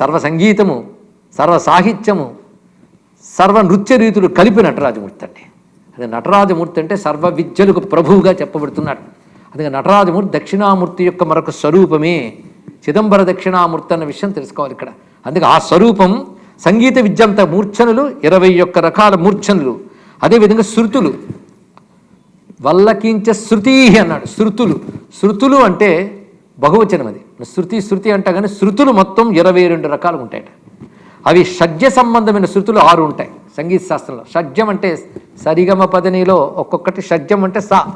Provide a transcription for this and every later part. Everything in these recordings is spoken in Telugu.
సర్వ సంగీతము సర్వ సాహిత్యము సర్వ నృత్య రీతులు కలిపి నటరాజమూర్తి అండి. అది నటరాజమూర్తి అంటే సర్వ విద్యలకు ప్రభువుగా చెప్పబడుతున్నాడు. అందుకే నటరాజమూర్తి దక్షిణామూర్తి యొక్క మరొక స్వరూపమే. చిదంబర దక్షిణామూర్తి అన్న విషయం తెలుసుకోవాలి ఇక్కడ. అందుకే ఆ స్వరూపం సంగీత విద్యంత మూర్ఛనులు ఇరవై ఒక్క రకాల మూర్ఛనులు. అదేవిధంగా శృతులు. వల్లకించ శృతీ అన్నాడు శృతులు. శృతులు అంటే బహువచనం అది శృతి శృతి అంటా కానీ శృతులు మొత్తం ఇరవై రెండు రకాలు ఉంటాయట. అవి షడ్జ సంబంధమైన శృతులు ఆరు ఉంటాయి. సంగీత శాస్త్రంలో షడ్జం అంటే సరిగమ పదనిలో ఒక్కొక్కటి షడ్జం అంటే సా.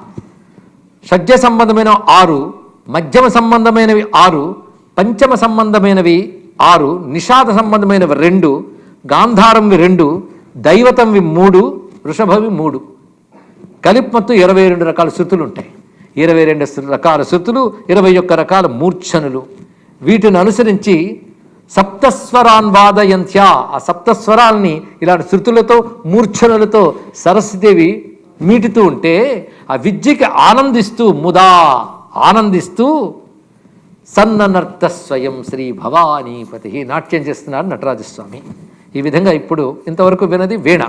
షడ్జ సంబంధమైన ఆరు మధ్యమ సంబంధమైనవి ఆరు పంచమ సంబంధమైనవి ఆరు నిషాద సంబంధమైనవి రెండు గాంధారంవి రెండు దైవతంవి మూడు వృషభవి మూడు. కలిపి మొత్తం ఇరవై రెండు రకాల శృతులు ఉంటాయి. ఇరవై రెండు రకాల శృతులు ఇరవై ఒక్క రకాల మూర్ఛనులు. వీటిని అనుసరించి సప్తస్వరాన్వాదయంత్య. ఆ సప్తస్వరాల్ని ఇలాంటి శృతులతో మూర్ఛనులతో సరస్వదేవి మీటుతూ ఉంటే ఆ విద్యకి ఆనందిస్తూ ముదా ఆనందిస్తూ సన్ననర్త స్వయం శ్రీ భవానీపతి నాట్యం చేస్తున్నారు నటరాజస్వామి. ఈ విధంగా ఇప్పుడు ఇంతవరకు వినది వీణ.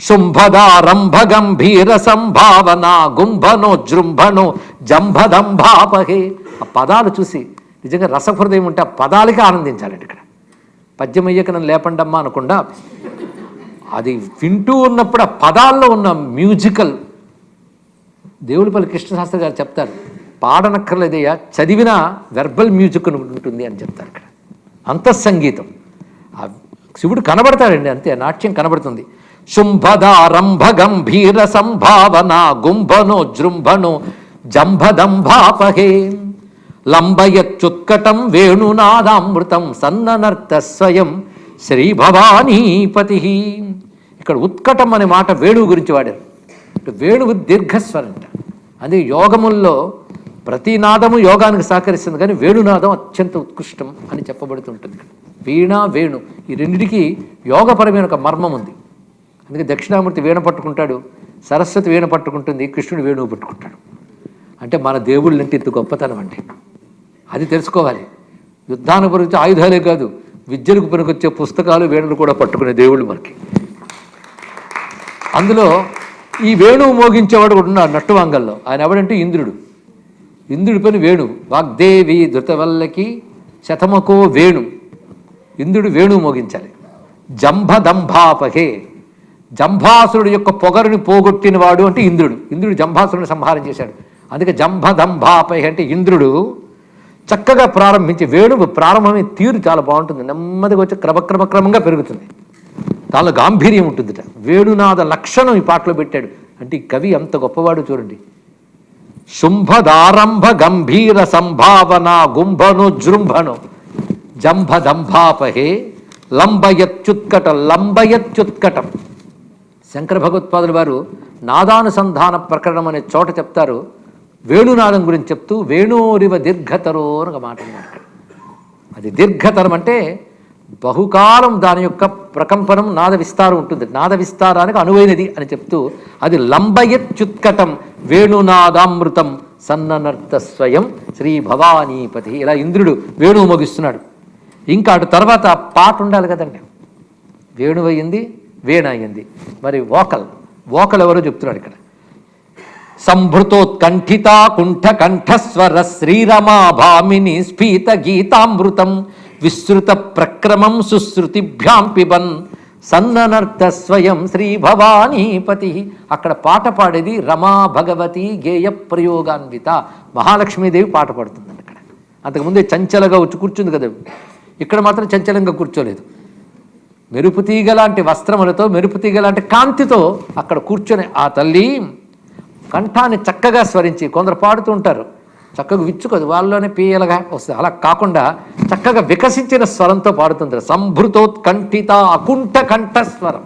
శుంభదారంభ గంభీర సంభావన గుంభనో జృంభనో జంభదంభాపహే ఆ పదాలు చూసి నిజంగా రసహృదయం ఉంటే ఆ పదాలకి ఆనందించాలండి ఇక్కడ. పద్యం లేపండమ్మా అనకుండా అది వింటూ ఉన్నప్పుడు ఆ పదాల్లో ఉన్న మ్యూజికల్ దేవుడిపల్లి కృష్ణశాస్త్రి గారు చెప్తారు పాడనక్కర్లేదయ్యా చదివిన వెర్బల్ మ్యూజిక్ అని ఉంటుంది అని చెప్తారు ఇక్కడ. అంతఃసంగీతం. సంగీతం శివుడు కనబడతాడండి అంతే నాట్యం కనబడుతుంది. శుంభదారంభ గంభీర సంభావన గుంభనో జృంభనో జంభదంభాపహే. లంబయచ్చుత్కటం వేణునాదామృతం సన్ననర్త స్వయం శ్రీ భవానీపతి ఇక్కడ ఉత్కటం అనే మాట వేణువు గురించి వాడారు. వేణువు దీర్ఘస్వరంట. అది యోగముల్లో ప్రతి నాదము యోగానికి సహకరిస్తుంది కానీ వేణునాదం అత్యంత ఉత్కృష్టం అని చెప్పబడుతుంటుంది వీణ వేణు ఈ రెండిటికి యోగపరమైన ఒక మర్మం ఉంది. అందుకే దక్షిణామూర్తి వీణ పట్టుకుంటాడు సరస్వతి వీణ పట్టుకుంటుంది కృష్ణుడు వేణువు పట్టుకుంటాడు. అంటే మన దేవుళ్ళు అంటే ఇంత గొప్పతనం అండి. అది తెలుసుకోవాలి. యుద్ధానికి పనికొచ్చే ఆయుధాలే కాదు విద్యలకు పనికొచ్చే పుస్తకాలు వేణులు కూడా పట్టుకునే దేవుళ్ళు మనకి. అందులో ఈ వేణువు మోగించేవాడు కూడా ఉన్నాడు నట్టువాంగల్లో. ఆయన ఎవడంటే ఇంద్రుడు. ఇంద్రుడి పని వేణు వాగ్దేవి ధృతవల్లకి శతమకో వేణు. ఇంద్రుడు వేణువు మోగించాలి. జంభదంభాపహే జంభాసురుడు యొక్క పొగరుని పోగొట్టిన వాడు అంటే ఇంద్రుడు. ఇంద్రుడు జంభాసురుని సంహారం చేశాడు. అందుకే జంభదంభాపహే అంటే ఇంద్రుడు చక్కగా ప్రారంభించి వేణువు ప్రారంభమే తీరు చాలా బాగుంటుంది. నెమ్మదిగా వచ్చి క్రమక్రమక్రమంగా పెరుగుతుంది. దానిలో గాంభీర్యం ఉంటుందిట. వేణునాద లక్షణం ఈ పాటలో పెట్టాడు. అంటే ఈ కవి అంత గొప్పవాడు చూడండి. శుంభదారంభ గంభీర సంభావన గుంభను జృంభను. జంభదంభాపహే లంబయత్యుత్కట లంబయత్యుత్కటం. శంకర భగవత్పాదులు వారు నాదానుసంధాన ప్రకరణం అనే చోట చెప్తారు. వేణునాదం గురించి చెప్తూ వేణోరివ దీర్ఘతరో అని ఒక మాట అది దీర్ఘతరం అంటే బహుకాలం దాని యొక్క ప్రకంపనం నాద విస్తారం ఉంటుంది. నాద విస్తారానికి అనువైనది అని చెప్తూ అది లంబయత్యుత్కటం వేణునాదామృతం సన్ననర్త స్వయం శ్రీ భవానీపతి. ఇలా ఇంద్రుడు వేణువు మోగిస్తున్నాడు. ఇంకా అటు తర్వాత పాట ఉండాలి కదండి. వేణువయ్యింది వీణ అయింది మరి వోకల్ వోకల్ ఎవరో చెప్తున్నాడు ఇక్కడ. సంభృతోత్కంఠిత కుంఠ కంఠస్వర శ్రీరమా భామిని స్ఫీత గీతామృతం విస్తృత ప్రక్రమం సుశ్రుతిభ్యాం పిబన్ సన్ననర్త స్వయం శ్రీ భవానీపతి అక్కడ పాట పాడేది రమా భగవతి గేయ ప్రయోగాన్విత. మహాలక్ష్మీదేవి పాట పాడుతుందండి అక్కడ. అంతకుముందే చంచలగా వచ్చి కూర్చుంది కదా. ఇక్కడ మాత్రం చంచలంగా కూర్చోలేదు. మెరుపుతీగ లాంటి వస్త్రములతో మెరుపుతీగ లాంటి కాంతితో అక్కడ కూర్చొని ఆ తల్లి కంఠాన్ని చక్కగా స్వరించి కొందరు పాడుతూ ఉంటారు చక్కగా విచ్చుకోదు వాళ్ళలోనే పీయలుగా వస్తుంది. అలా కాకుండా చక్కగా వికసించిన స్వరంతో పాడుతుంది సంభృతోత్కంఠిత అకుంఠ కంఠస్వరం.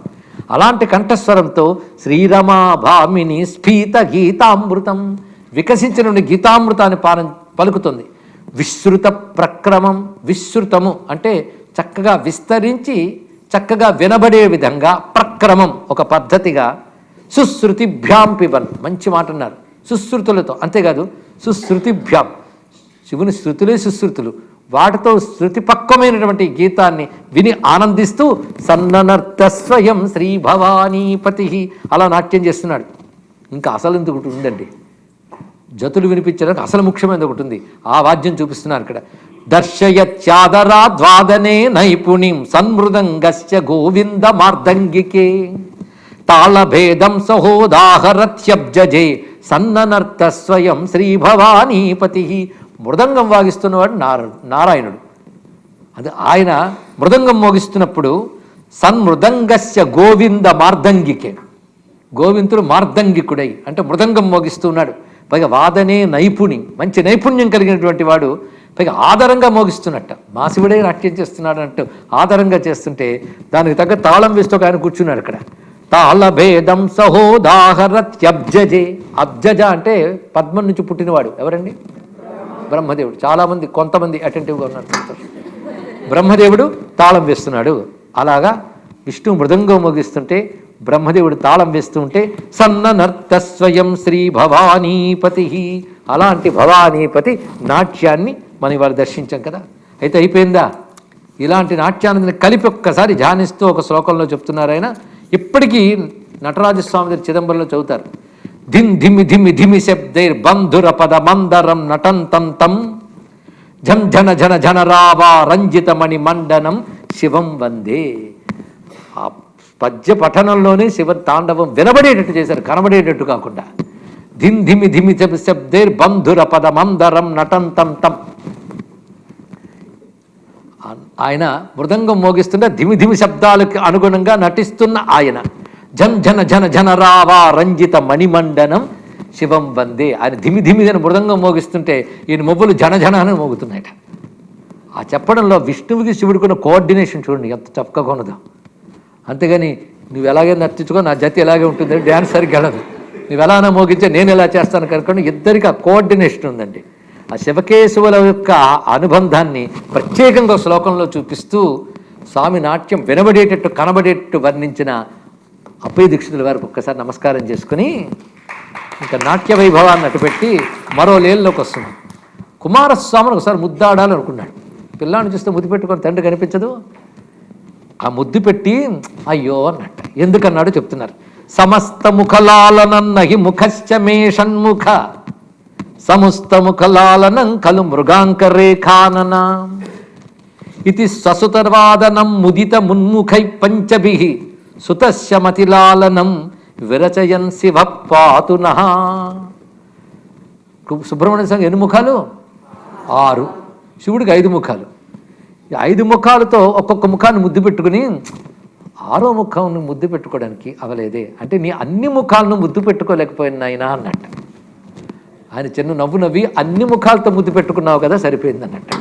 అలాంటి కంఠస్వరంతో శ్రీరమా భామిని స్ఫీత గీతామృతం వికసించిన గీతామృతాన్ని పారం పలుకుతుంది. విస్తృత ప్రక్రమం విస్తృతము అంటే చక్కగా విస్తరించి చక్కగా వినబడే విధంగా ప్రక్రమం ఒక పద్ధతిగా సుశ్రుతిభ్యాం పిబన్. మంచి మాట అన్నారు సుశ్రుతులతో అంతేకాదు సుశ్రుతిభ్యాం. శివుని శృతులే సుశ్రుతులు. వాటితో శృతిపక్వమైనటువంటి గీతాన్ని విని ఆనందిస్తూ సన్ననర్త స్వయం శ్రీ భవానీపతి అలా నాట్యం చేస్తున్నాడు. ఇంకా అసలు ఎందుకు ఉందండి జతులు వినిపించడానికి అసలు ముఖ్యమైనది ఒకటి ఉంది. ఆ వాద్యం చూపిస్తున్నారు ఇక్కడ. దర్శయత్యాదరాద్వాదనే నైపుణిం సన్మృదంగస్య గోవింద మార్దంగికే. తాళభేదం సహోదాహరత్యబ్జే సన్ననర్త స్వయం శ్రీ భవానీపతి మృదంగం వాగిస్తున్నవాడు నార నారాయణుడు. అది ఆయన మృదంగం మోగిస్తున్నప్పుడు సన్మృదంగస్య గోవింద మార్దంగికే. గోవిందుడు మార్దంగికుడై అంటే మృదంగం మోగిస్తున్నాడు పైగా వాదనే నైపుణి మంచి నైపుణ్యం కలిగినటువంటి వాడు పైగా ఆధారంగా మోగిస్తున్నట్ట. మా శివుడే నాట్యం చేస్తున్నాడు అంటూ ఆధారంగా చేస్తుంటే దానికి తగ్గ తాళం వేస్తూ ఒక ఆయన కూర్చున్నాడు అక్కడ. తాళభేదం సహోదాహరత్యబ్జజే. అబ్జజ అంటే పద్మం నుంచి పుట్టినవాడు. ఎవరండి? బ్రహ్మదేవుడు. చాలామంది కొంతమంది అటెంటివ్గా ఉన్నారు. బ్రహ్మదేవుడు తాళం వేస్తున్నాడు. అలాగా విష్ణు మృదంగం మోగిస్తుంటే బ్రహ్మదేవుడు తాళం వేస్తూ ఉంటే సన్ననర్త స్వయం శ్రీ భవానీపతి. అలాంటి భవానీపతి నాట్యాన్ని మనం ఇవాళ దర్శించాం కదా. అయితే అయిపోయిందా? ఇలాంటి నాట్యానందని కలిపి ఒక్కసారి ధ్యానిస్తూ ఒక శ్లోకంలో చెప్తున్నారు ఆయన. ఇప్పటికీ నటరాజస్వామి గారి చిదంబరంలో చదువుతారు. ధిమ్ ధిమి ధిమి ధిమి శబ్దైర్ బంధుర పద మందరం నటంతం తం ఝం జన జన జన రావా రంజితమణి మండనం శివం వందే. ఆ పద్య పఠనంలోనే శివ తాండవం వినబడేటట్టు చేశారు కనబడేటట్టు కాకుండా. ధిమ్ ధిమి ధిమి శబ్దైర్ శబ్దేర్ బంధుర పద మందరం నటంతం తం ఆయన మృదంగం మోగిస్తుంటే ధిమి ధిమి శబ్దాలకు అనుగుణంగా నటిస్తున్న ఆయన. జన్ జన జన జన రావా రంజిత మణిమండనం శివం వందే. ఆయన ధిమి ధిమి అని మృదంగం మోగిస్తుంటే ఈయన మొబ్బులు జన జన అని మోగుతున్నాయట. ఆ చెప్పడంలో విష్ణువుకి శివుడికున్న కోఆర్డినేషన్ చూడండి ఎంత చక్కగా ఉన్నదో. అంతేగాని నువ్వు ఎలాగే నర్తించుకో నా జతి ఎలాగే ఉంటుంది డ్యాన్స్ సరిగ్గా వెళ్ళదు నువ్వు ఎలా మోగించే నేను ఎలా చేస్తాను కనుక ఇద్దరికి ఆ కోఆర్డినేషన్ ఉందండి. ఆ శివకేశవుల యొక్క అనుబంధాన్ని ప్రత్యేకంగా శ్లోకంలో చూపిస్తూ స్వామి నాట్యం వినబడేటట్టు కనబడేటట్టు వర్ణించిన అప్పయ్య దీక్షితుల వారికి ఒక్కసారి నమస్కారం చేసుకుని ఇంకా నాట్య వైభవాన్ని అటుపెట్టి మరో లేల్లోకి వస్తుంది కుమారస్వామిని ఒకసారి ముద్దాడాలని అనుకున్నాడు. పిల్లాన్ని చూస్తే ముద్దు పెట్టుకొని తండ్రి కనిపించదు. ఆ ముద్దు పెట్టి అయ్యో అన్నట్ట ఎందుకన్నాడు చెప్తున్నారు. సమస్త ముఖలాలనన్నహి ముఖశ్చ మే షణ్ముఖ. సమస్త ముఖలాలనం కలు మృగాంక రేఖానన. ఇది ససుతర్వాదనం ముదిత మున్ముఖై పంచభి సుతశ్యమతిలాలనం విరచయన్ శివ పాతున. సుబ్రహ్మణ్య స్వామి ఎన్ని ముఖాలు? ఆరు. శివుడికి ఐదు ముఖాలు. ఈ ఐదు ముఖాలతో ఒక్కొక్క ముఖాన్ని ముద్దు పెట్టుకుని ఆరో ముఖంను ముద్దు పెట్టుకోవడానికి అవలేదే. అంటే నీ అన్ని ముఖాలను ముద్దు పెట్టుకోలేకపోయినాయినా అన్నట్టు. ఆయన చిన్న నవ్వు నవ్వి అన్ని ముఖాలతో ముద్దు పెట్టుకున్నావు కదా సరిపోయింది అన్నట్టు